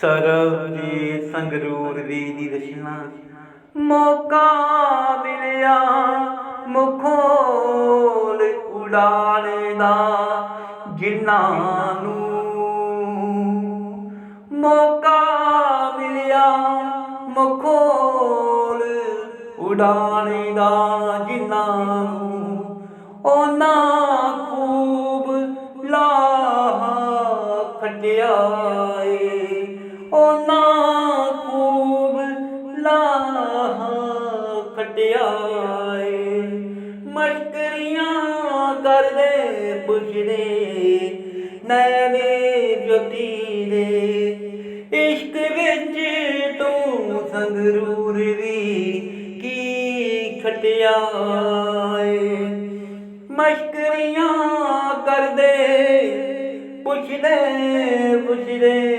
ਸਰਬਜੀਤ ਸੰਗਰੂਰ ਦੀ ਦੀ ਰਚਨਾ। ਮੌਕਾ ਮਿਲਿਆ, ਮੁਖੋਲ ਉਡਾਣ ਦਾ ਜਿਨ੍ਹਾਂ ਨੂੰ ਮੌਕਾ ਮਿਲਿਆ, ਮੁਖੋਲ ਉਡਾਣ ਦਾ ਜਿਨ੍ਹਾਂ ਨੂੰ ਉਹਨਾਂ ਖੂਬ ਲਾਹਾ ਖੱਟਿਆ ਫਟਿਆ ਏ। ਮਸ਼ਕਰੀਆਂ ਕਰਦੇ ਪੁੱਛਦੇ, ਨੈਣੇ ਜੋਤੀ ਇਸ਼ਕ ਵਿੱਚ ਤੂੰ ਸੰਗਰੂਰ ਵੀ ਕੀ ਖਟਿਆ ਮਸ਼ਕਰੀਆਂ ਕਰਦੇ ਪੁੱਛਦੇ ਪੁੱਛਦੇ।